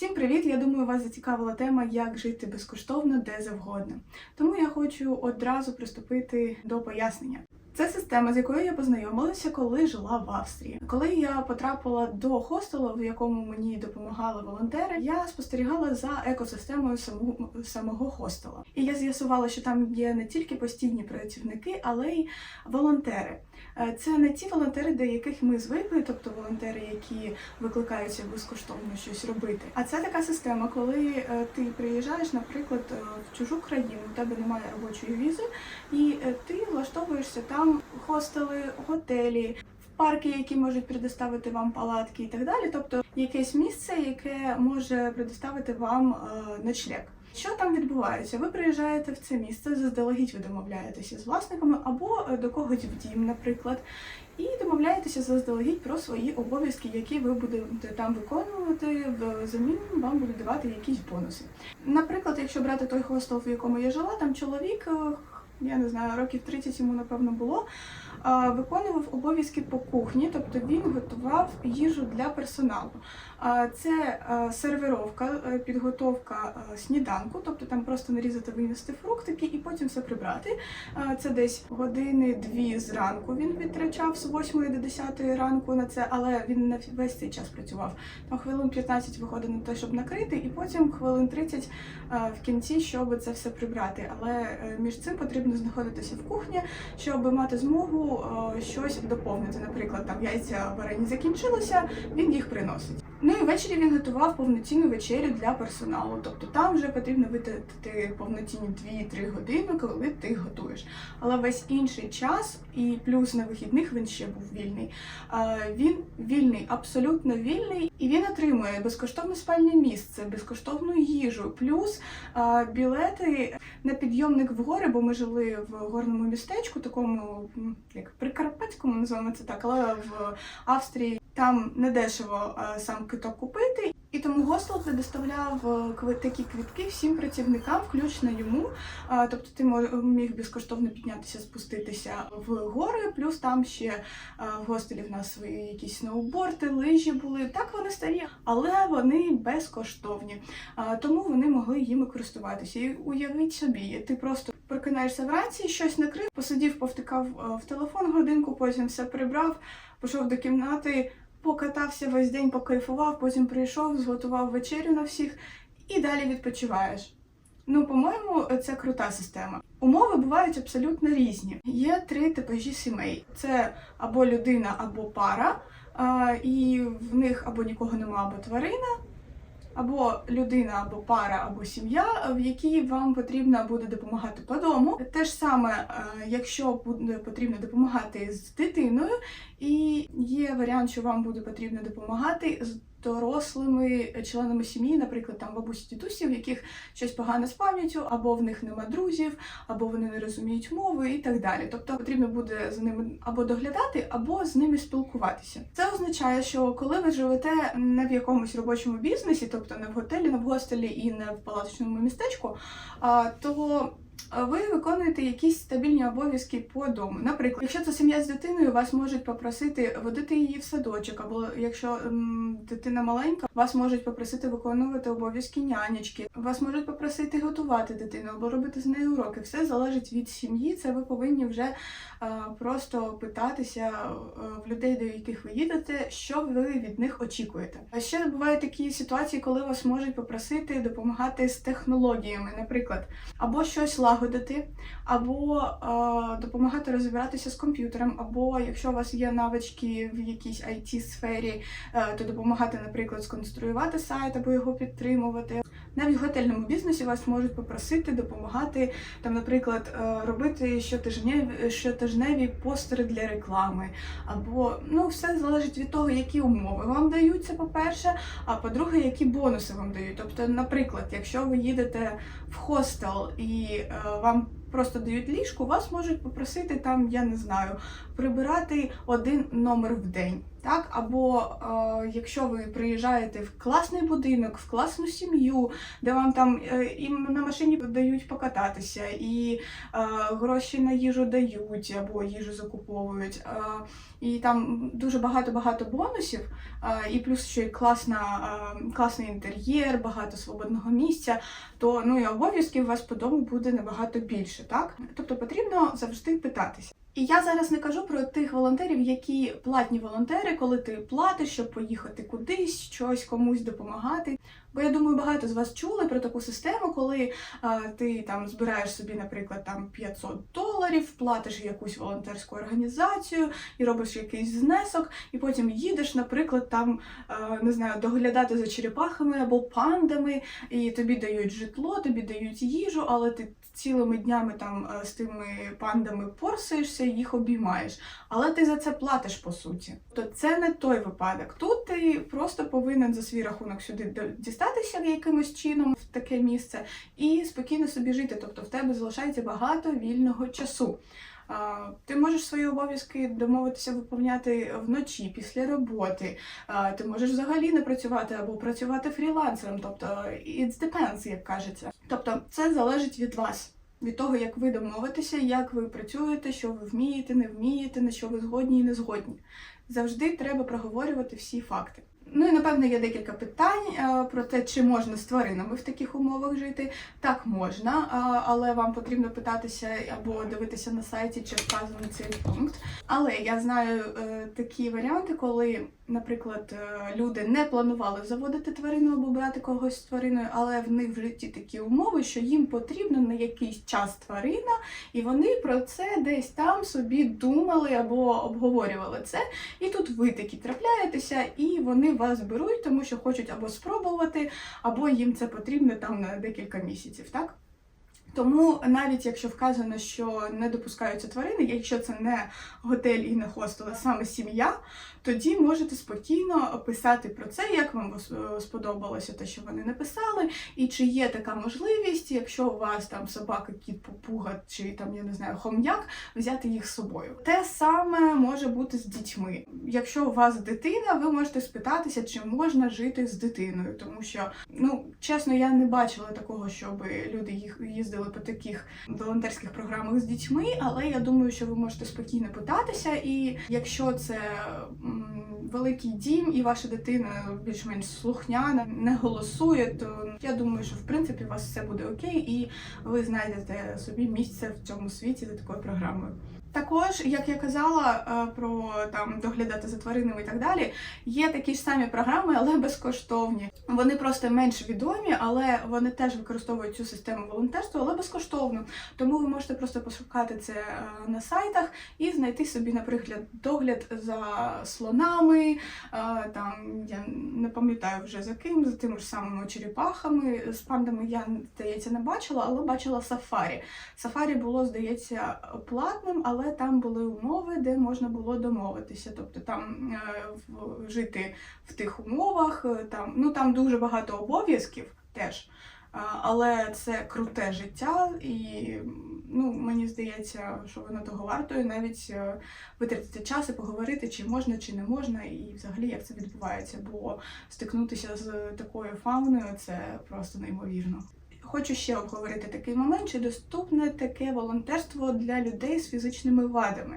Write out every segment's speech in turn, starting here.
Всім привіт! Я думаю, вас зацікавила тема, як жити безкоштовно де завгодно. Тому я хочу одразу приступити до пояснення. Це система, з якою я познайомилася, коли жила в Австрії. Коли я потрапила до хостелу, в якому мені допомагали волонтери, я спостерігала за екосистемою самого, самого хостела. І я з'ясувала, що там є не тільки постійні працівники, але й волонтери. Е, Це не ті волонтери, до яких ми звикли, тобто волонтери, які викликаються безкоштовно щось робити. А це така система, коли е, ти приїжджаєш, наприклад, е, в чужу країну, у тебе немає робочої візи, і ти влаштовуєшся там хостели, готелі. Парки, які можуть предоставити вам палатки і так далі, тобто якесь місце, яке може предоставити вам ночлег. Що там відбувається? Ви приїжджаєте в це місце, заздалегідь ви домовляєтеся з власниками або е, до когось в дім, наприклад, і домовляєтеся заздалегідь про свої обов'язки, які ви будете там виконувати. Взамін вам будуть давати якісь бонуси. Наприклад, якщо брати той хостел, в якому я жила, там чоловік, е, я не знаю, років 30 йому напевно було. е, Виконував обов'язки по кухні, тобто він готував їжу для персоналу. Це сервіровка, е, підготовка е, сніданку, тобто там просто нарізати, винести фруктики і потім все прибрати. Це десь години-дві зранку він відтрачав з 8 до 10 ранку на це, але він не весь цей час працював. Там хвилин 15 виходить на те, щоб накрити, і потім хвилин 30 е, в кінці, щоб це все прибрати. Але е, між цим потрібно знаходитися в кухні, щоб мати змогу щось доповнити. Наприклад, там яйця варені закінчилися, він їх приносить. Ну і ввечері він готував повноцінну вечерю для персоналу. Тобто там вже потрібно витратити повноцінні 2-3 години, коли ти готуєш. Але весь інший час, і плюс на вихідних він ще був вільний. Він вільний, абсолютно вільний, і він отримує безкоштовне спальне місце, безкоштовну їжу, плюс білети на підйомник в гори, бо ми жили в горному містечку, такому як прикарпатському, називаємо це так, але в Австрії там недешево е, сам квиток купити. І тому гостел предоставляв е, такі квитки всім працівникам, включно йому. Е, Тобто ти міг безкоштовно піднятися, спуститися в гори, плюс там ще в гостелі в нас свої якісь сноуборди, лижі були. Так вони старі, але вони безкоштовні. Тому вони могли їми користуватися. І уявіть собі, ти просто прокинаєшся вранці, щось накрив, посидів, повтикав в телефон годинку, потім все прибрав, пішов до кімнати, покатався весь день, покайфував, потім прийшов, зготував вечерю на всіх і далі відпочиваєш. Ну, по-моєму, це крута система. Умови бувають абсолютно різні. Є три типажі сімей: це або людина, або пара, і в них або нікого нема, або тварина, або людина, або пара, або сім'я, в якій вам потрібно буде допомагати по дому. Те ж саме, е, якщо буде потрібно допомагати з дитиною, і є варіант, що вам буде потрібно допомагати з дорослими членами сім'ї, наприклад, там бабусі дідусі, в яких щось погане з пам'яттю, або в них нема друзів, або вони не розуміють мови і так далі. Тобто потрібно буде за ними або доглядати, або з ними спілкуватися. Це означає, що коли ви живете не в якомусь робочому бізнесі, тобто не в готелі, не в гостелі і не в палаточному містечку, то ви виконуєте якісь стабільні обов'язки по дому. Наприклад, якщо це сім'я з дитиною, вас можуть попросити водити її в садочок, або якщо м, дитина маленька, вас можуть попросити виконувати обов'язки нянечки, вас можуть попросити готувати дитину або робити з нею уроки. Все залежить від сім'ї. Це ви повинні вже е, просто питатися в людей, до яких ви їдете, що ви від них очікуєте. А ще бувають такі ситуації, коли вас можуть попросити допомагати з технологіями, наприклад, або щось лагодити, або е, допомагати розібратися з комп'ютером, або якщо у вас є навички в якійсь it сфері, е, то допомагати, наприклад, сконструювати сайт або його підтримувати. Навіть в готельному бізнесі вас можуть попросити допомагати там, наприклад, е, робити щотижневі, щотижневі постери для реклами, або ну все залежить від того, які умови вам даються, по-перше, а по-друге, які бонуси вам дають. Тобто, наприклад, якщо ви їдете в хостел і е, вам просто дають ліжку, вас можуть попросити там, я не знаю, прибирати один номер в день. Так, або е, якщо ви приїжджаєте в класний будинок, в класну сім'ю, де вам там е, і на машині дають покататися, і е, гроші на їжу дають, або їжу закуповують, е, і там дуже багато-багато бонусів, е, і плюс ще й класна, е, класний інтер'єр, багато свободного місця, то ну і обов'язків у вас по дому буде набагато більше, так? Тобто потрібно завжди питатися. І я зараз не кажу про тих волонтерів, які платні волонтери, коли ти платиш, щоб поїхати кудись, щось комусь допомагати. Бо я думаю, багато з вас чули про таку систему, коли а, ти там збираєш собі, наприклад, там 500 доларів, платиш якусь волонтерську організацію і робиш якийсь знесок, і потім їдеш, наприклад, там а, не знаю, доглядати за черепахами або пандами, і тобі дають житло, тобі дають їжу, але ти цілими днями там е, з тими пандами порсаєшся, їх обіймаєш. Але ти за це платиш по суті. То це не той випадок. Тут ти просто повинен за свій рахунок сюди дістатися якимось чином в таке місце і спокійно собі жити. Тобто в тебе залишається багато вільного часу. Ти можеш свої обов'язки домовитися виповняти вночі після роботи. Ти можеш взагалі не працювати або працювати фрілансером. Тобто it depends, як кажеться. Тобто це залежить від вас. Від того, як ви домовитеся, як ви працюєте, що ви вмієте, не вмієте, на що ви згодні і не згодні. Завжди треба проговорювати всі факти. Ну і напевно є декілька питань е, про те, чи можна з тваринами в таких умовах жити. Так можна, але вам потрібно питатися або дивитися на сайті, чи вказаний цей пункт. Але я знаю е, такі варіанти, коли, наприклад, е, люди не планували заводити тварину або брати когось з твариною, але в них в житті такі умови, що їм потрібно на якийсь час тварина, і вони про це десь там собі думали або обговорювали це. І тут ви такі трапляєтеся, і вони вас беруть, тому що хочуть або спробувати, або їм це потрібно там на декілька місяців, так? Тому навіть якщо вказано, що не допускаються тварини, якщо це не готель і не хостел, а саме сім'я, тоді можете спокійно писати про це, як вам е, сподобалося те, що вони написали, і чи є така можливість, якщо у вас там собака, кіт, попуга чи там я не знаю хом'як, взяти їх з собою. Те саме може бути з дітьми. Якщо у вас дитина, ви можете спитатися, чи можна жити з дитиною, тому що ну чесно, я не бачила такого, щоб люди їх їздили по таких волонтерських програмах з дітьми, але я думаю, що ви можете спокійно питатися, і якщо це великий дім, і ваша дитина більш-менш слухняна, не голосує, то я думаю, що в принципі у вас все буде окей, і ви знайдете собі місце в цьому світі за такою програмою. Також, як я казала е, про там доглядати за тваринами і так далі, є такі ж самі програми, але безкоштовні. Вони просто менш відомі, але вони теж використовують цю систему волонтерства, але безкоштовно. Тому ви можете просто пошукати це е, на сайтах і знайти собі, наприклад, догляд за слонами. е, Там я не пам'ятаю вже за ким, за тими ж самими черепахами. З пандами я здається не бачила, але бачила сафарі. Сафарі було, здається, платним, але там були умови, де можна було домовитися. Тобто там е, жити в тих умовах, е, там, ну там дуже багато обов'язків теж. Але це круте життя, і ну, мені здається, що воно того варто, і навіть е, витратити час і поговорити, чи можна, чи не можна, і взагалі як це відбувається. Бо стикнутися з такою фауною це просто неймовірно. Хочу ще обговорити такий момент, чи доступне таке волонтерство для людей з фізичними вадами.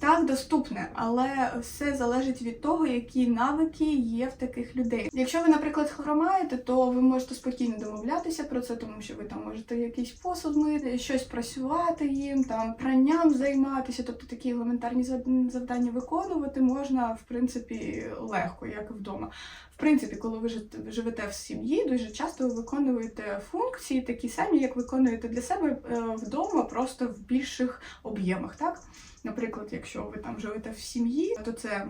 Так, доступне, але все залежить від того, які навики є в таких людей. Якщо ви, наприклад, хромаєте, то ви можете спокійно домовлятися про це, тому що ви там можете якийсь посуд мити, щось працювати їм, там пранням займатися, тобто такі елементарні завдання виконувати можна в принципі легко, як і вдома. Принципі, коли ви живете в сім'ї, дуже часто ви виконуєте функції такі самі, як виконуєте для себе е, вдома, просто в більших об'ємах. Так, наприклад, якщо ви там живете в сім'ї, то це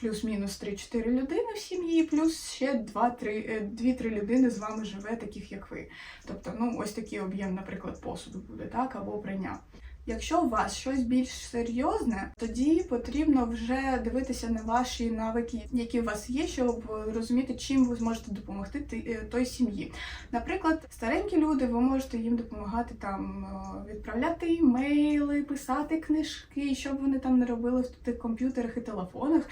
плюс-мінус 3-4 людини в сім'ї, плюс ще 2-3 е, 2-3 людини з вами живе, таких як ви. Тобто, ну ось такий об'єм, наприклад, посуду буде, так, або прання. Якщо у вас щось більш серйозне, тоді потрібно вже дивитися на ваші навики, які у вас є, щоб розуміти, чим ви зможете допомогти ти- е, той сім'ї. Наприклад, старенькі люди, ви можете їм допомагати там е, відправляти імейли, писати книжки, що б вони там не робили в тих комп'ютерах і телефонах,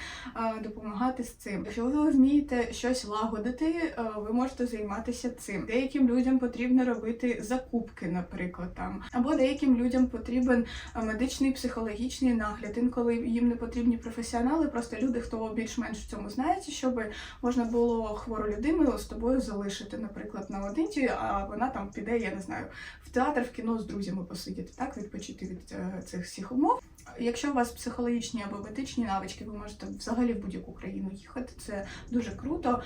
допомагати з цим. Якщо ви вмієте щось лагодити, е, ви можете займатися цим. Деяким людям потрібно робити закупки, наприклад, там або деяким людям потрібен е, медичний психологічний нагляд. Інколи їм не потрібні професіонали, просто люди, хто більш-менш в цьому знається, щоб можна було хвору людину з тобою залишити, наприклад, наодинці, а вона там піде, я не знаю, в театр, в кіно з друзями посидіти, так відпочити від е, цих всіх умов. Якщо у вас психологічні або медичні навички, ви можете взагалі в будь-яку країну їхати. Це дуже круто,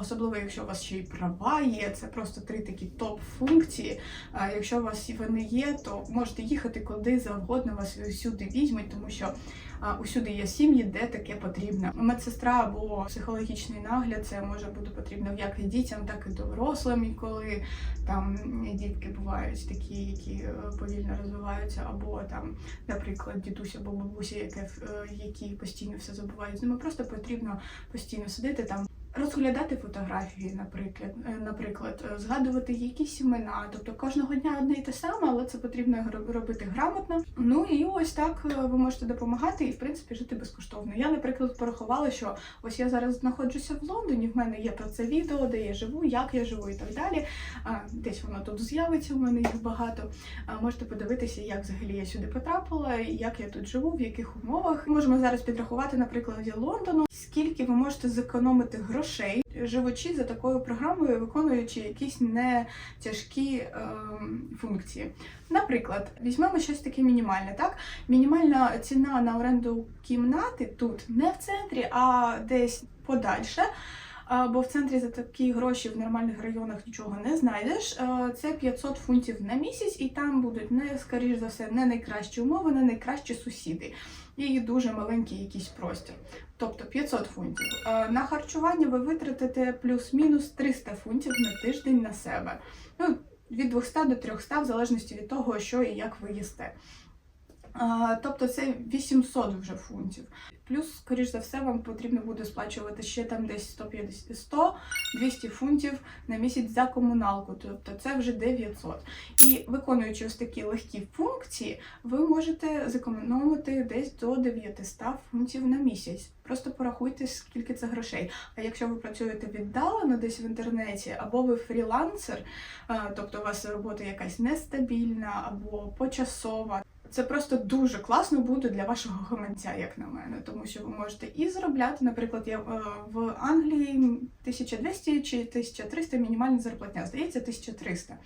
особливо якщо у вас ще й права є. Це просто три такі топ-функції. Якщо у вас вони є, то можете їхати куди завгодно, вас усюди візьмуть, тому що усюди є сім'ї, де таке потрібно. Медсестра або психологічний нагляд це може бути потрібно як і дітям, так і дорослим, і коли там дітки бувають такі, які е, повільно розвиваються, або там наприклад, дідусь або бабуся, яке, е, які постійно все забувають. З ними просто потрібно постійно сидіти там. Розглядати фотографії, наприклад, е, наприклад, е, згадувати якісь імена. Тобто кожного дня одне і те саме, але це потрібно робити грамотно. Ну і ось так е, ви можете допомагати і в принципі жити безкоштовно. Я, наприклад, порахувала, що ось я зараз знаходжуся в Лондоні. В мене є про це відео, де я живу, як я живу і так далі. Десь воно тут з'явиться. У мене їх багато. Можете подивитися, як взагалі я сюди потрапила, як я тут живу, в яких умовах. Можемо зараз підрахувати, на прикладі Лондону, скільки ви можете зекономити грошей, живучи за такою програмою, виконуючи якісь не тяжкі ем, функції. Наприклад, візьмемо щось таке мінімальне. Так, мінімальна ціна на оренду кімнати тут не в центрі, а десь подальше. Бо в центрі за такі гроші в нормальних районах нічого не знайдеш. Це 500 фунтів на місяць, і там будуть не скоріш за все не найкращі умови, не найкращі сусіди. І дуже маленький якийсь простір. Тобто 500 фунтів. На харчування ви витратите плюс-мінус 300 фунтів на тиждень на себе. Ну, від 200 до 300, в залежності від того, що і як ви їсте. Тобто це 800 вже фунтів. Плюс, скоріш за все, вам потрібно буде сплачувати ще там десь 150 100-200 фунтів на місяць за комуналку. Тобто це вже 900. І виконуючи ось такі легкі функції, ви можете зекономити десь до 900 фунтів на місяць. Просто порахуйте, скільки це грошей. А якщо ви працюєте віддалено десь в інтернеті, або ви фрілансер, е, тобто у вас робота якась нестабільна або почасова. Це просто дуже класно буде для вашого гаманця, як на мене, тому що ви можете і заробляти. Наприклад, я е, в Англії 1200 чи 1300 мінімальна зарплатня, здається, 1300.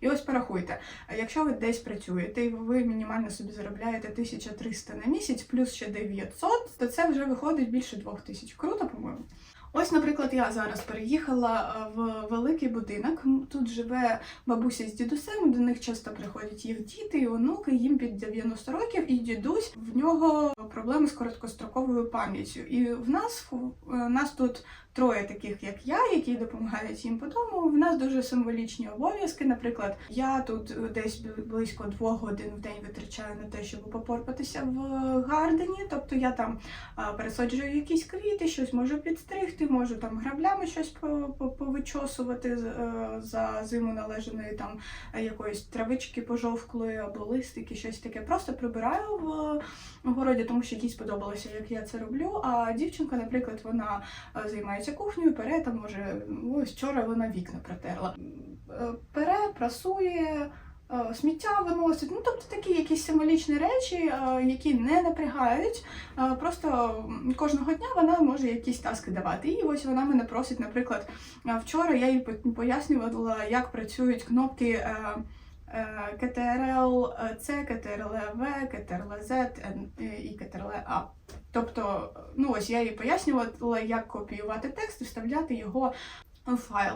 І ось порахуйте, якщо ви десь працюєте і ви мінімально собі заробляєте 1300 на місяць, плюс ще 900, то це вже виходить більше 2000. Круто, по-моєму. Ось, наприклад, я зараз переїхала е, в великий будинок. Тут живе бабуся з дідусем. До них часто приходять їх діти і онуки. Їм під 90 років, і дідусь в нього проблеми з короткостроковою пам'яттю. І в нас в нас тут троє таких, як я, які допомагають їм по дому. В нас дуже символічні обов'язки. Наприклад, я тут десь близько двох годин в день витрачаю на те, щоб попорпатися в гардені. Тобто я там пересаджую якісь квіти, щось можу підстригти, можу там граблями щось по- по- повичосувати е, за зиму належаної там якоїсь травички пожовклої або листики, щось таке. Просто прибираю в городі, тому що їй сподобалося, як я це роблю. А дівчинка, наприклад, вона е, займається кухнею, пере там може, ось вчора вона вікна протерла. Е, Пере, прасує. е, Сміття виносить, ну тобто такі якісь символічні речі, е, які не напрягають. Просто кожного дня вона може якісь таски давати. І ось вона мене просить, наприклад, вчора я їй пояснювала, як працюють кнопки КТРЛ С, КТРЛ В, КТРЛ З і КТРЛ А. Тобто, ну ось я їй пояснювала, як копіювати текст і вставляти його в файл.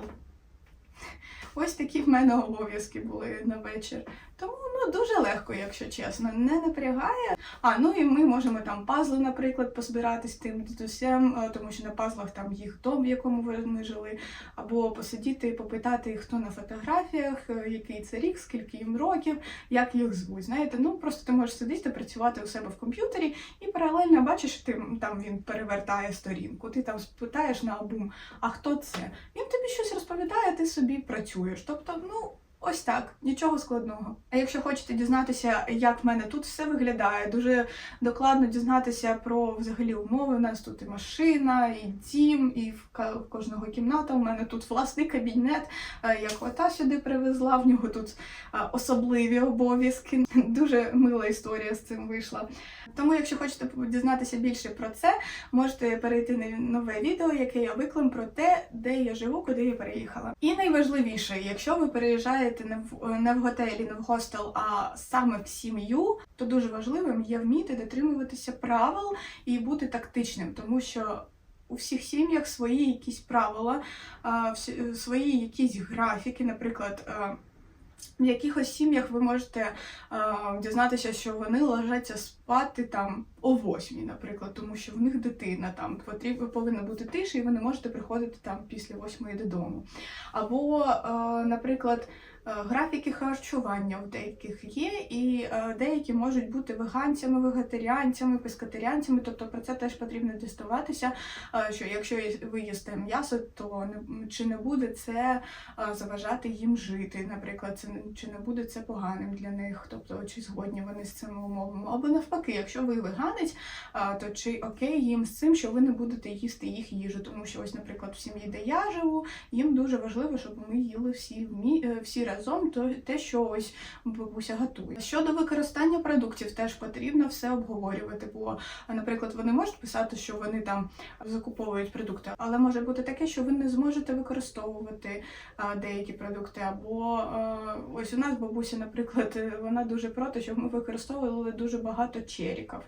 Ось такі в мене обов'язки були на вечір. Тому ну дуже легко, якщо чесно, не напрягає. А ну і ми можемо там пазли, наприклад, позбиратись тим дідусям, е, тому що на пазлах там їх дом, в якому ми жили, або посидіти і попитати, хто на фотографіях, е, який це рік, скільки їм років, як їх звуть. Знаєте, ну просто ти можеш сидіти, працювати у себе в комп'ютері і паралельно бачиш, ти там він перевертає сторінку. Ти там спитаєш на обум, а хто це? Він тобі щось розповідає, ти собі працюєш. Тобто, ну. Ось так, нічого складного. А якщо хочете дізнатися, як в мене тут все виглядає, дуже докладно дізнатися про взагалі умови. У нас тут і машина, і дім, і в кожного кімната. У мене тут власний кабінет. Е, Я кота сюди привезла. В нього тут е, особливі обов'язки. Дуже мила історія з цим вийшла. Тому, якщо хочете дізнатися більше про це, можете перейти на нове відео, яке я виклам про те, де я живу, куди я переїхала. І найважливіше, якщо ви переїжджаєте не в не в готелі, не в хостел, а саме в сім'ю, то дуже важливим є вміти дотримуватися правил і бути тактичним, тому що. У всіх сім'ях свої якісь правила, свої якісь графіки, наприклад. е, В якихось сім'ях ви можете е, дізнатися, що вони ложаться спати там о восьмій, наприклад, тому що в них дитина там потрібно повинна бути тиша, і ви не можете приходити там після восьмої додому. Або, е, наприклад, е, графіки харчування у деяких є, і е, деякі можуть бути веганцями, вегетаріанцями, пескатаріанцями, тобто про це теж потрібно діставатися. Що якщо ви їсте м'ясо, то не чи не буде це заважати їм жити, наприклад, це чи не буде це поганим для них, тобто чи згодні вони з цими умовами. Або навпаки, якщо ви веганець, то чи окей їм з цим, що ви не будете їсти їх їжу, тому що ось, наприклад, в сім'ї, де я живу, їм дуже важливо, щоб ми їли всі е, всі разом, то те, що ось бабуся готує. Щодо використання продуктів, теж потрібно все обговорювати. Бо, наприклад, вони можуть писати, що вони там закуповують продукти, але може бути таке, що ви не зможете використовувати деякі продукти. Або ось у нас бабуся, наприклад, вона дуже проти, щоб ми використовували дуже багато черіків.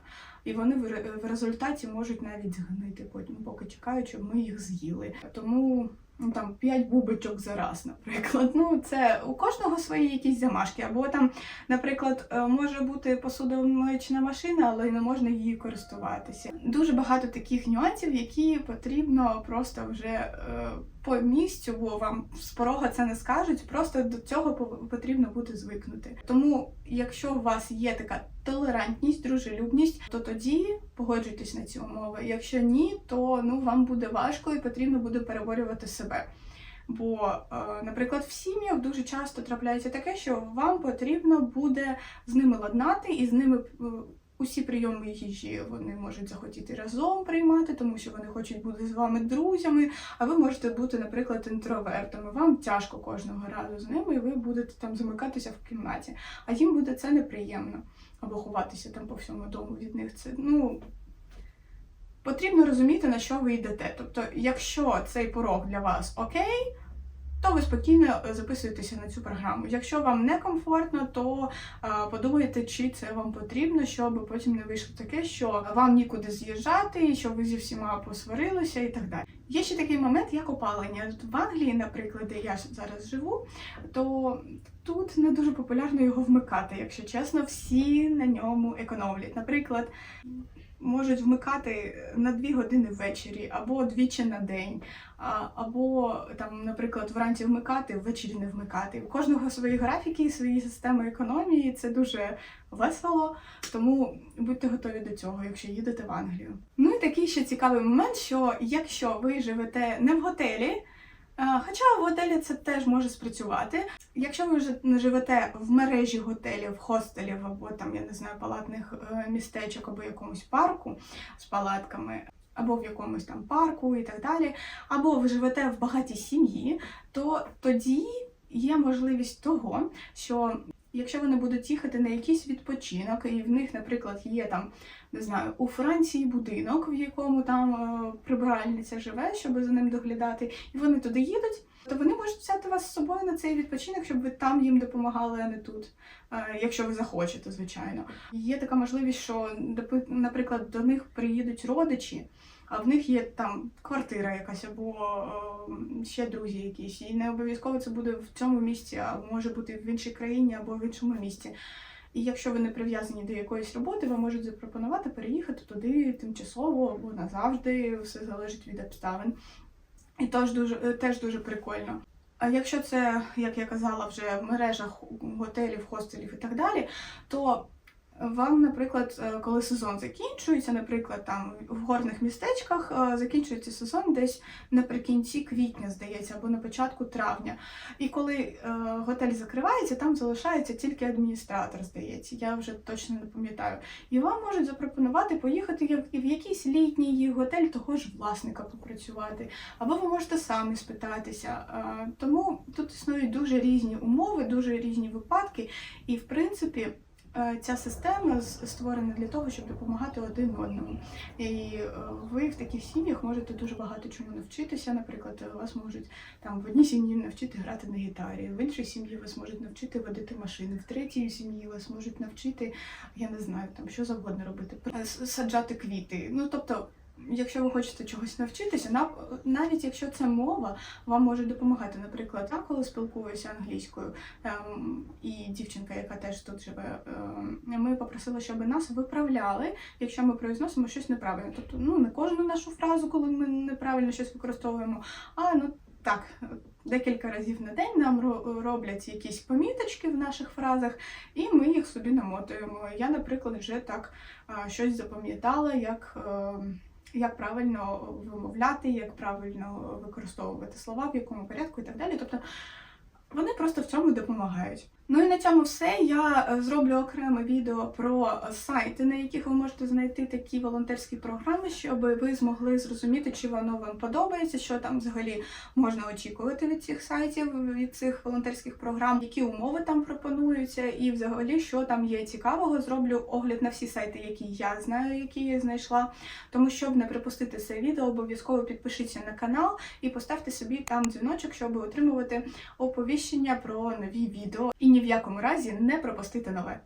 І вони в, результаті можуть навіть згнити потім, поки чекають, щоб ми їх з'їли. Тому ну, там 5 бубочок за раз, наприклад. Ну, це у кожного свої якісь замашки. Або там, наприклад, е, може бути посудомоєчна машина, але не можна її користуватися. Дуже багато таких нюансів, які потрібно просто вже е, по місцю, бо вам з порога це не скажуть. Просто до цього потрібно бути звикнути. Тому, якщо у вас є така толерантність, дружелюбність, то тоді погоджуйтесь на ці умови. Якщо ні, то ну вам буде важко і потрібно буде переборювати себе. Бо, е, наприклад, в сім'ях дуже часто трапляється таке, що вам потрібно буде з ними ладнати і з ними е, усі прийоми їжі вони можуть захотіти разом приймати, тому що вони хочуть бути з вами друзями. А ви можете бути, наприклад, інтровертами. Вам тяжко кожного разу з ними, і ви будете там замикатися в кімнаті. А їм буде це неприємно. Або ховатися там по всьому дому від них. Це ну. Потрібно розуміти, на що ви йдете. Тобто, якщо цей порог для вас окей, то ви спокійно е, записуєтеся на цю програму. Якщо вам некомфортно, то е, подумайте, чи це вам потрібно, щоб потім не вийшло таке, що вам нікуди з'їжджати, що ви зі всіма посварилися і так далі. Є ще такий момент, як опалення. В Англії, наприклад, де я зараз живу, то тут не дуже популярно його вмикати, якщо чесно, всі на ньому економлять. Наприклад, можуть вмикати на дві години ввечері або двічі на день. Або там, наприклад, вранці вмикати, ввечері не вмикати. У кожного свої графіки, свої системи економії. Це дуже весело, тому будьте готові до цього, якщо їдете в Англію. Ну і такий ще цікавий момент, що якщо ви живете не в готелі. Хоча в готелі це теж може спрацювати. Якщо ви вже живете в мережі готелів, хостелів або там, я не знаю, палатних е, містечок або якомусь парку з палатками, або в якомусь там парку і так далі, або ви живете в багатій сім'ї, то тоді є можливість того, що якщо вони будуть їхати на якийсь відпочинок, і в них, наприклад, є там, не знаю, у Франції будинок, в якому там е, прибиральниця живе, щоб за ним доглядати, і вони туди їдуть. То вони можуть взяти вас з собою на цей відпочинок, щоб ви там їм допомагали, а не тут, Е, якщо ви захочете, звичайно. Є така можливість, що, наприклад, до них приїдуть родичі, а в них є там квартира якась або е, ще друзі якісь. І не обов'язково це буде в цьому місці, а може бути в іншій країні або в іншому місті. І якщо ви не прив'язані до якоїсь роботи, ви можете запропонувати переїхати туди тимчасово або назавжди, все залежить від обставин. І теж дуже, е, теж дуже прикольно. А якщо це, як я казала, вже в мережах готелів, хостелів і так далі, то вам, наприклад, е, коли сезон закінчується, наприклад, там в горних містечках е, закінчується сезон десь наприкінці квітня, здається, або на початку травня. І коли е, готель закривається, там залишається тільки адміністратор, здається, я вже точно не пам'ятаю. І вам можуть запропонувати поїхати як- в якийсь літній готель того ж власника попрацювати, або ви можете самі спитатися. Тому тут існують дуже різні умови, дуже різні випадки, і в принципі. Е, Ця система створена для того, щоб допомагати один одному. І е, ви в таких сім'ях можете дуже багато чому навчитися. Наприклад, вас можуть там в одній сім'ї навчити грати на гітарі, в іншій сім'ї вас можуть навчити водити машини, в третій сім'ї вас можуть навчити, я не знаю, там що завгодно робити, Е, саджати квіти. Ну тобто. Якщо ви хочете чогось навчитися, нав- навіть якщо це мова, вам може допомагати. Наприклад, я коли спілкуюся англійською, ем, і дівчинка, яка теж тут живе, ем, ми попросили, щоб нас виправляли, якщо ми произносимо щось неправильно. Тобто, ну не кожну нашу фразу, коли ми неправильно щось використовуємо, а ну так. Декілька разів на день нам ро- роблять якісь поміточки в наших фразах, і ми їх собі намотуємо. Я, наприклад, вже так щось запам'ятала, як, е, як правильно вимовляти, як правильно використовувати слова, в якому порядку і так далі. Тобто вони просто в цьому допомагають. Ну і на цьому все. Я е, зроблю окреме відео про сайти, на яких ви можете знайти такі волонтерські програми, щоб ви змогли зрозуміти, чи воно вам подобається, що там взагалі можна очікувати від цих сайтів, від цих волонтерських програм, які умови там пропонуються, і взагалі що там є цікавого. Зроблю огляд на всі сайти, які я знаю, які я знайшла. Тому щоб не пропустити це відео, обов'язково підпишіться на канал і поставте собі там дзвіночок, щоб отримувати оповіщення про нові відео ні в якому разі не пропустити нове.